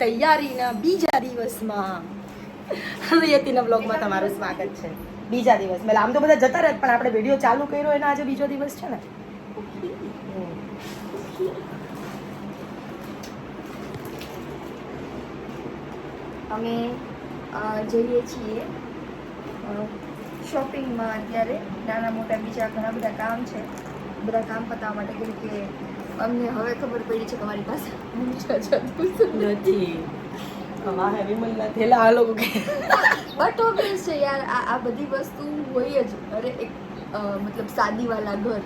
તૈયારીના બીજા દિવસમાં. યતિના બ્લોગમાં તમારું સ્વાગત છે. બીજા દિવસ. મેં આમ તો બધા જતા રહે પણ આપણે વીડિયો ચાલુ કર્યો એના આજે બીજો દિવસ છે ને? અમે જઈએ છીએ શોપિંગમાં અત્યારે. નાના મોટા બીજા ઘણા બધા કામ છે. બધા કામ પતાવવા માટે કેમ કે અમને હવે ખબર પડી છે તમારી પાસે ઊંચા નથી. અમારે વિમલના થેલા છે યાર. આ આ બધી વસ્તુ હોય જ. અરે એક મતલબ શાદીવાલા ઘર.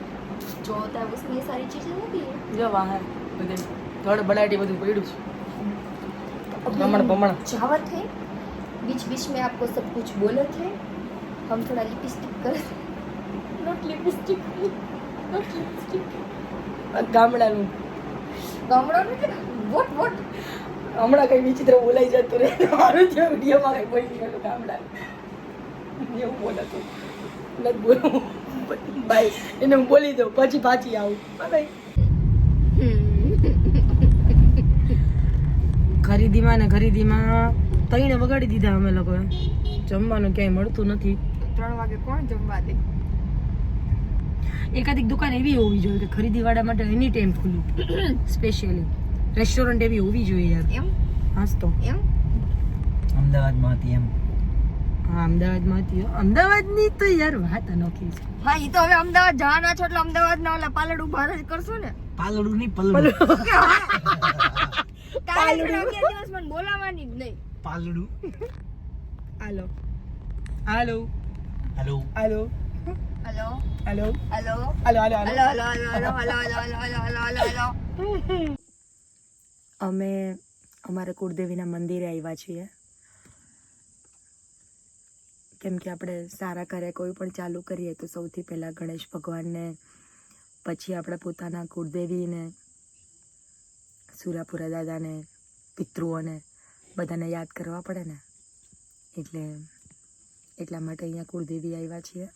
જો ત્યાં વસ્તુ એ સારી ચીજ નથી. જો બધે ધડ બધું પડ્યું છે. ભમણ ભમણ. જાવત હે બીચ બીચ મેં આપકો સબ કુછ બોલત હે હમ થોડા લિપસ્ટિક કર. નોટ લિપસ્ટિક નોટ લિપસ્ટિક ગામડાનું. ગામડાનું વોટ વોટ હમણાં કઈ વિચિત્ર બોલાઈ જતું રહે મારું જે વિડીયોમાં કઈ બોલી ગયેલું ગામડા એવું બોલાતું. નથી બોલવું. બાય એને હું બોલી દઉં પછી પાછી આવું. બાય ખરીદીમાં ને ખરીદીમાં તઈને વગાડી દીધા અમે લોકોએ જમવાનું ક્યાંય મળતું નથી. ત્રણ વાગે કોણ જમવા દે? એકાદિક દુકાન એવી હોવી જોઈએ કે ખરીદીવાળા માટે એની ટાઈમ ખુલ્લું સ્પેશિયલી રેસ્ટોરન્ટ એવી હોવી જોઈએ યાર. એમ? હાસ તો. એમ? અમદાવાદમાં હતી એમ. હા અમદાવાદમાં હતી. અમદાવાદની તો યાર વાત અનોખી છે. હા એ તો હવે અમદાવાદ જવાના છો એટલે અમદાવાદના ઓલા પાલડ ઊભા જ કરશો ને? પાલડું નહીં પલડું. પાલડું. પણ દિવસ મને બોલાવવાની જ નહીં. પાલડું. Hello. Hello. Hello. Hello. Hello hello hello hello hello hello hello hello hello hello hello hello hello hello અમે અમારા કુળદેવીના મંદિરે આવ્યા છીએ. કેમ કે આપણે સારા કાર્ય કોઈ પણ ચાલુ કરીએ તો સૌથી પહેલાં ગણેશ ભગવાનને પછી આપણે પોતાના કુળદેવીને સુરાપુરા દાદાને પિતૃઓને બધાને યાદ કરવા પડે ને? એટલે એટલા માટે અહીંયા કુળદેવી આવ્યા છીએ.